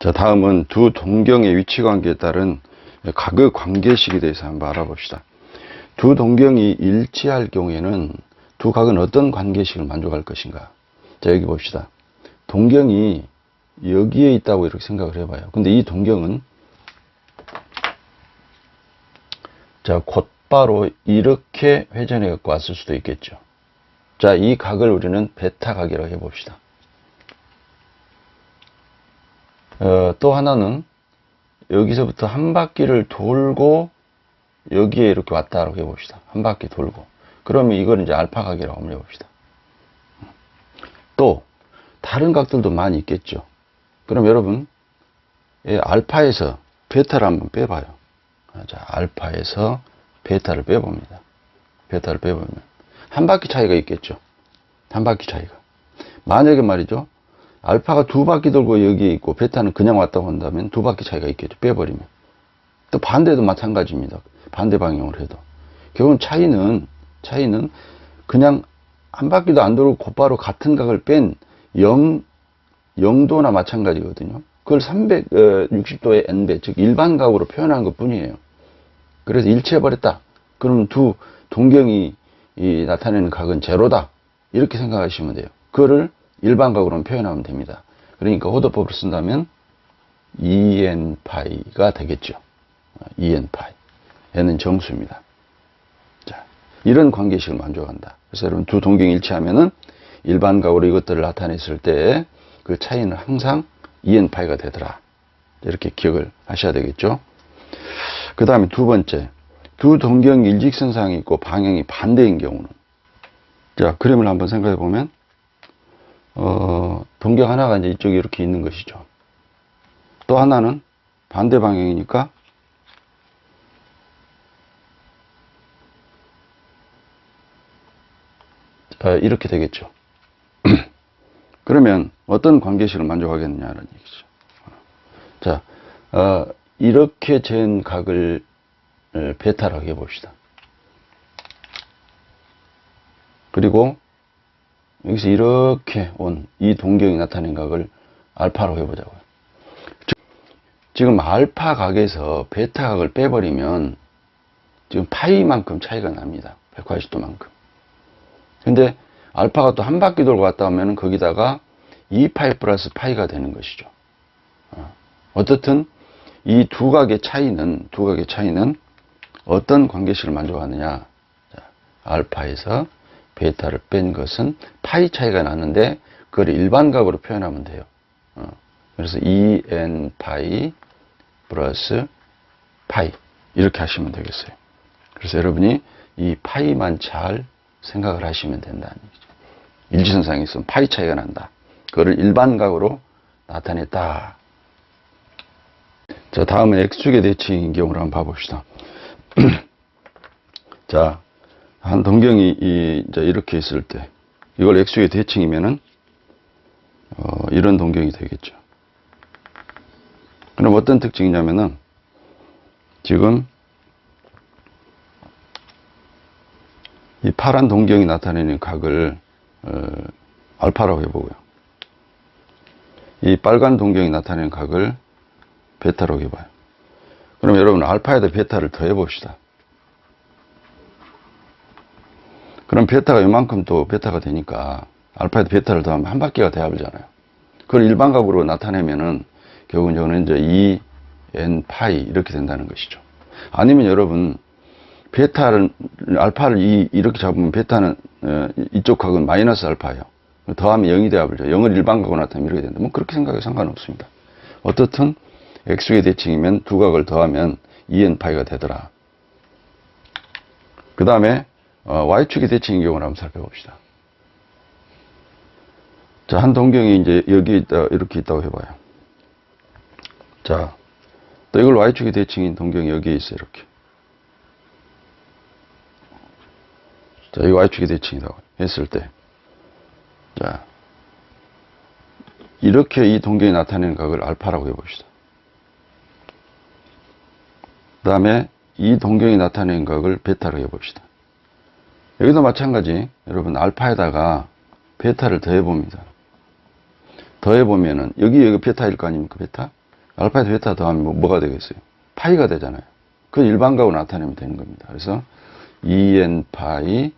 자, 다음은 두 동경의 위치 관계에 따른 각의 관계식에 대해서 한번 알아봅시다. 두 동경이 일치할 경우에는 두 각은 어떤 관계식을 만족할 것인가? 자, 여기 봅시다. 동경이 여기에 있다고 이렇게 생각을 해봐요. 근데 이 동경은 자, 곧바로 이렇게 회전해 갖고 왔을 수도 있겠죠. 자, 이 각을 우리는 베타 각이라고 해봅시다. 어, 또 하나는 여기서부터 한 바퀴를 돌고 여기에 이렇게 왔다라고 해봅시다. 한 바퀴 돌고. 그러면 이걸 이제 알파 각이라고 한번 해봅시다. 또 다른 각들도 많이 있겠죠. 그럼 여러분 예, 알파에서 베타를 한번 빼봐요. 자, 알파에서 베타를 빼봅니다. 베타를 빼보면 한 바퀴 차이가 있겠죠. 한 바퀴 차이가. 만약에 말이죠. 알파가 두 바퀴 돌고 여기에 있고 베타는 그냥 왔다고 한다면 두 바퀴 차이가 있겠죠. 빼버리면. 또 반대도 마찬가지입니다. 반대 방향으로 해도. 결국은 차이는, 차이는 그냥 한 바퀴도 안 돌고 곧바로 같은 각을 뺀 0, 0도나 마찬가지거든요. 그걸 360도의 n배, 즉 일반 각으로 표현한 것 뿐이에요. 그래서 일치해버렸다. 그러면 두 동경이 이 나타내는 각은 제로다. 이렇게 생각하시면 돼요. 그거를 일반 각으로 표현하면 됩니다. 그러니까 호도법을 쓴다면 2n 파이가 되겠죠. 2n 파이. 얘는 정수입니다. 자, 이런 관계식을 만족한다. 그래서 여러분 두 동경이 일치하면은 일반 각으로 이것들을 나타냈을 때 그 차이는 항상 2n 파이가 되더라. 이렇게 기억을 하셔야 되겠죠. 그 다음에 두 번째, 두 동경이 일직선상이 있고 방향이 반대인 경우는 자 그림을 한번 생각해 보면 어, 동경 하나가 이제 이쪽에 이렇게 있는 것이죠. 또 하나는 반대 방향이니까 자, 이렇게 되겠죠. 그러면 어떤 관계식을 만족하겠느냐는 얘기죠. 자, 어, 이렇게 잰 각을 어, 베타라고 해봅시다. 그리고 여기서 이렇게 온 이 동경이 나타낸 각을 알파로 해보자고요. 즉, 지금 알파 각에서 베타 각을 빼버리면 지금 파이만큼 차이가 납니다. 180도만큼. 근데 알파가 또 한 바퀴 돌고 갔다 오면 거기다가 2파이 플러스 파이가 되는 것이죠. 어. 어떻든 이 두 각의 차이는 두 각의 차이는 어떤 관계식을 만족하느냐? 자, 알파에서 베타를 뺀 것은 파이 차이가 나는데 그걸 일반각으로 표현하면 돼요. 어. 그래서 2n 파이 플러스 파이 이렇게 하시면 되겠어요. 그래서 여러분이 이 파이만 잘 생각을 하시면 된다는 얘기죠. 일지선상에 있으면 파이 차이가 난다. 그거를 일반각으로 나타냈다. 자, 다음은 X축의 대칭인 경우를 한번 봐봅시다. 자, 한 동경이 이, 이제 이렇게 있을 때, 이걸 X축의 대칭이면은, 어, 이런 동경이 되겠죠. 그럼 어떤 특징이냐면은, 지금, 이 파란 동경이 나타내는 각을, 어, 알파라고 해보고요. 이 빨간 동경이 나타내는 각을 베타라고 해봐요. 그럼 여러분 알파에다 베타를 더해 봅시다. 그럼 베타가 이만큼 또 베타가 되니까 알파에다 베타를 더하면 한 바퀴가 대합이잖아요. 그걸 일반각으로 나타내면은 결국은 저는 이제 2 n 파이 이렇게 된다는 것이죠. 아니면 여러분 베타를 알파를 이, 이렇게 잡으면 베타는 어, 이쪽 각은 마이너스 알파예요. 더하면 0이 되어버리죠. 0을 일반각으로 나타내면 이렇게 된다. 뭐 그렇게 생각해도 상관없습니다. 어떻든 x의 대칭이면 두 각을 더하면 2n 파이가 되더라. 그 다음에 어, y축의 대칭인 경우를 한번 살펴봅시다. 자, 한 동경이 이제 여기 있다, 이렇게 있다고 해봐요. 자, 또 이걸 y축의 대칭인 동경이 여기에 있어요, 이렇게. 자, 이거 y축의 대칭이라고 했을 때. 자, 이렇게 이 동경이 나타내는 각을 알파라고 해봅시다. 그 다음에 이 동경이 나타내는 각을 베타로 해봅시다. 여기도 마찬가지 여러분 알파에다가 베타를 더해 봅니다. 더해 보면은 여기 여기 베타일 거 아닙니까 베타? 알파에다 베타 더하면 뭐, 뭐가 되겠어요? 파이가 되잖아요. 그 일반각으로 나타내면 되는 겁니다. 그래서 2n 파이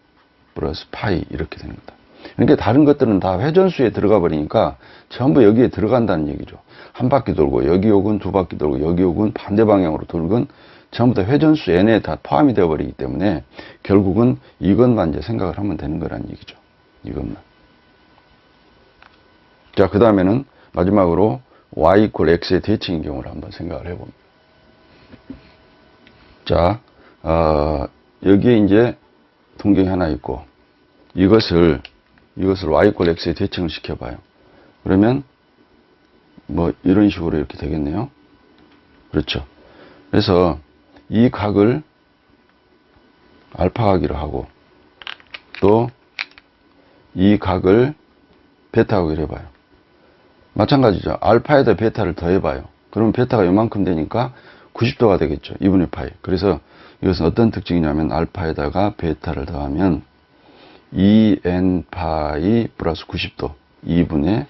플러스 파이 이렇게 겁니다. 그러니까 다른 것들은 다 회전수에 들어가 버리니까 전부 여기에 들어간다는 얘기죠. 한 바퀴 돌고 여기 오군 두 바퀴 돌고 여기 오군 반대 방향으로 돌건 전부 다 회전수 n에 다 포함이 되어 버리기 때문에 결국은 이것만 이제 생각을 하면 되는 거라는 얘기죠. 이것만. 자, 그 다음에는 마지막으로 y 이퀄 x의 대칭인 경우를 한번 생각을 해봅니다. 자, 어, 여기에 이제 동경이 하나 있고 이것을 이것을 y 이퀄 x에 대칭을 시켜봐요. 그러면 뭐 이런 식으로 이렇게 되겠네요. 그렇죠. 그래서 이 각을 알파 각이라 하고 또 이 각을 베타 각이라 해봐요. 마찬가지죠. 알파에다 베타를 더해봐요. 그러면 베타가 이만큼 되니까 90도가 되겠죠. 2분의 파이. 그래서 이것은 어떤 특징이냐면 알파에다가 베타를 더하면 2n 파이 플러스 90도 2분의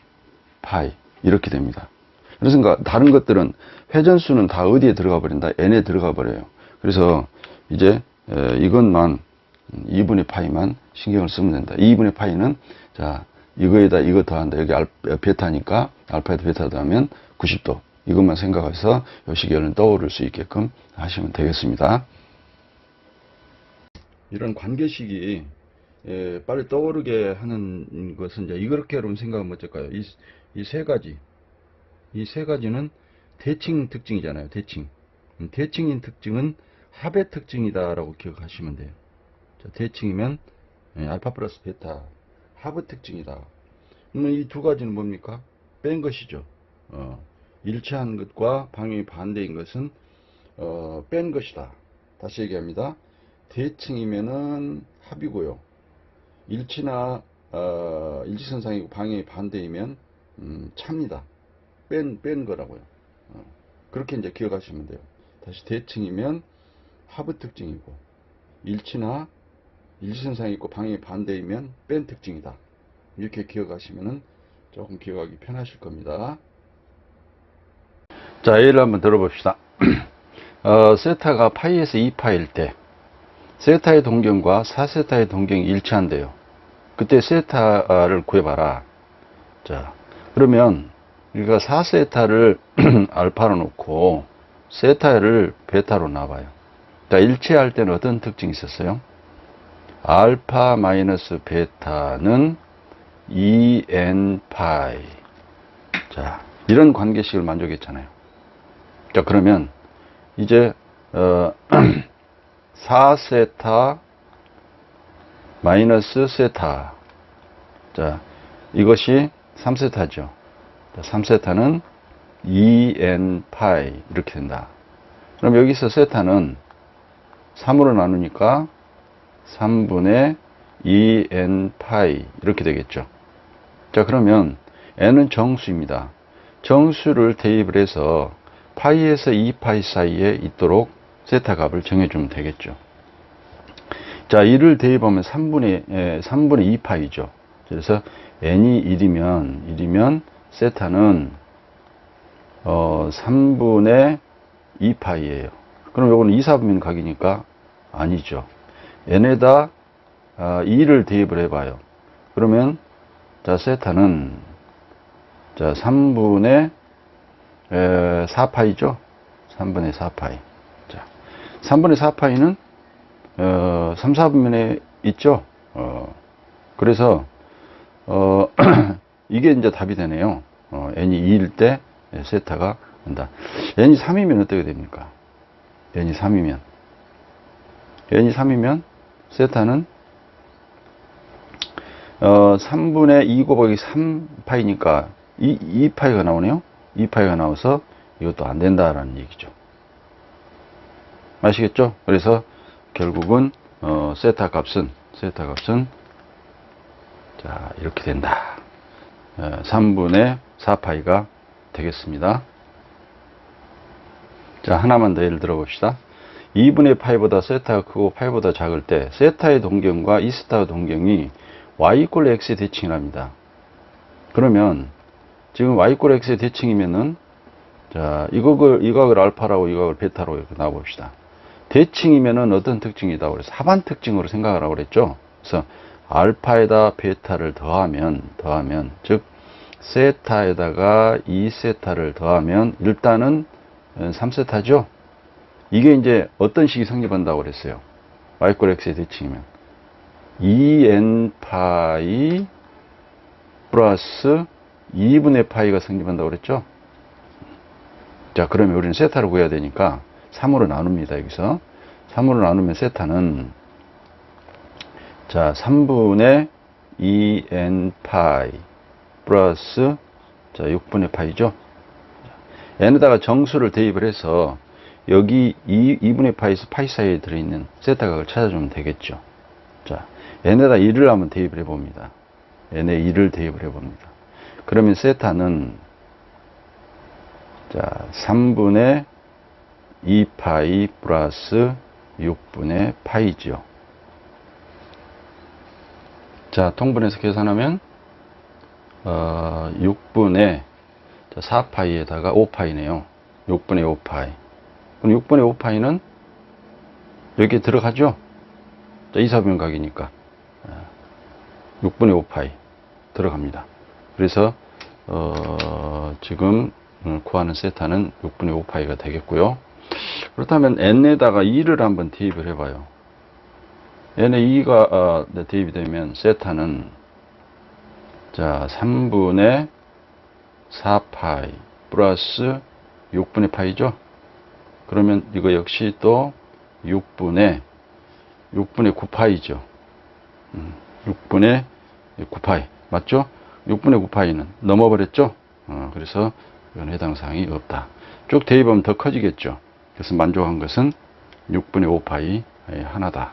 파이 이렇게 됩니다. 그래서 그러니까 다른 것들은 회전수는 다 어디에 들어가 버린다? n에 들어가 버려요. 그래서 이제 에, 이것만 2분의 파이만 신경을 쓰면 된다. 2분의 파이는 자 이거에다 이거 더한다. 여기 알, 베타니까 알파에다 베타 더하면 90도. 이것만 생각해서 요 시계를 떠오를 수 있게끔 하시면 되겠습니다. 이런 관계식이 예, 빨리 떠오르게 하는 것은 이제 이렇게 여러분 생각하면 어떨까요? 이 세 가지 이 세 가지는 대칭 특징이잖아요. 대칭. 음, 대칭인 특징은 합의 특징이다라고 기억하시면 돼요. 자, 대칭이면 예, 알파 플러스 베타 합의 특징이다. 이 두 가지는 뭡니까? 뺀 것이죠. 어, 일치한 것과 방향이 반대인 것은 어, 뺀 것이다. 다시 얘기합니다. 대칭이면은 합이고요. 일치나 어, 일치선상이고 방향이 반대이면 음, 차입니다. 뺀, 뺀 거라고요. 어, 그렇게 이제 기억하시면 돼요. 다시 대칭이면 합의 특징이고 일치나 일치선상이 있고 방향이 반대이면 뺀 특징이다. 이렇게 기억하시면은 조금 기억하기 편하실 겁니다. 자, 예를 한번 들어봅시다. 어, 세타가 파이에서 2파일 때 세타의 동경과 4세타의 동경이 일치한대요. 그때 세타를 구해봐라. 자, 그러면 우리가 4세타를 알파로 놓고 세타를 베타로 놔봐요. 자, 일치할 때는 어떤 특징이 있었어요? 알파 마이너스 베타는 2n 파이. 자, 이런 관계식을 만족했잖아요. 자, 그러면 이제 어 4세타 마이너스 세타. 자, 이것이 3세타죠. 자, 3세타는 2n 파이 이렇게 된다. 그럼 여기서 세타는 3으로 나누니까 3분의 2n 파이 이렇게 되겠죠. 자, 그러면 n은 정수입니다. 정수를 대입을 해서 파이에서 2파이 사이에 있도록 세타 값을 정해주면 되겠죠. 자, 이를 대입하면 3분의, 에, 3분의 2파이죠. 그래서 n이 1이면, 1이면 세타는 어, 3분의 2파이예요. 그럼 요거는 2, 4분면 각이니까 아니죠. n에다 아, 2를 대입을 해봐요. 그러면 자 세타는 자 3분의 에, 4파이죠. 3분의 4파이. 자 3분의 4파이는 어, 3, 4분면에 있죠. 어, 그래서 어, 이게 이제 답이 되네요. 어, n이 2일 때 세타가 온다. n이 3이면 어떻게 됩니까? n이 3이면 n이 3이면 세타는 어, 3분의 2 곱하기 3파이니까 2, 2파이가 나오네요. 2파이가 나와서 이것도 안 된다라는 얘기죠. 아시겠죠? 그래서 결국은 어, 세타 값은 세타 값은 자 이렇게 된다. 어, 3분의 4파이가 되겠습니다. 자 하나만 더 예를 들어 봅시다. 2분의 파이보다 세타가 크고 파이보다 작을 때 세타의 동경과 이스타의 동경이 y 이꼴 x의 대칭이랍니다. 그러면 지금 y 이꼴 x의 대칭이면은 자, 이각을, 이각을 알파라고 이각을 베타로 이렇게 나와봅시다. 대칭이면은 어떤 특징이다 그래서 하반 특징으로 생각을 하고 그랬죠. 그래서 알파에다 베타를 더하면, 더하면, 즉, 세타에다가 2세타를 더하면 일단은 3세타죠. 이게 이제 어떤 식이 성립한다고 그랬어요. 마이크로 X의 대칭이면. 2n 파이 플러스 2분의 파이가 성립한다고 그랬죠. 자, 그러면 우리는 세타를 구해야 되니까 3으로 나눕니다. 여기서. 3으로 나누면 세타는 자, 3분의 2n 파이 플러스 자, 6분의 파이죠. n에다가 정수를 대입을 해서 여기 2, 2분의 파이에서 파이 사이에 들어있는 세타 각을 찾아주면 되겠죠. 자, n에다 1을 한번 대입을 해봅니다. n에 1을 대입을 해봅니다. 그러면 세타는 자, 3분의 2파이 플러스 6분의 파이죠. 자, 통분해서 계산하면 어, 6분의 4파이에다가 5파이네요. 6분의 5파이. 그럼 6분의 5파이는 여기에 들어가죠? 자, 이사변각이니까. 6분의 5파이 들어갑니다. 그래서, 어, 지금 음, 구하는 세타는 6분의 5파이가 되겠고요. 그렇다면 n에다가 2를 한번 대입을 해봐요. N에 2가 어, 네, 대입이 되면 세타는 자 3분의 4파이 플러스 6분의 파이죠. 그러면 이거 역시 또 6분의 6분의 9파이죠. 음, 6분의 9파이 맞죠? 6분의 9파이는 넘어버렸죠. 어, 그래서 이건 해당 사항이 없다. 쭉 대입하면 더 커지겠죠. 그래서 만족한 것은 6분의 5파이 하나다.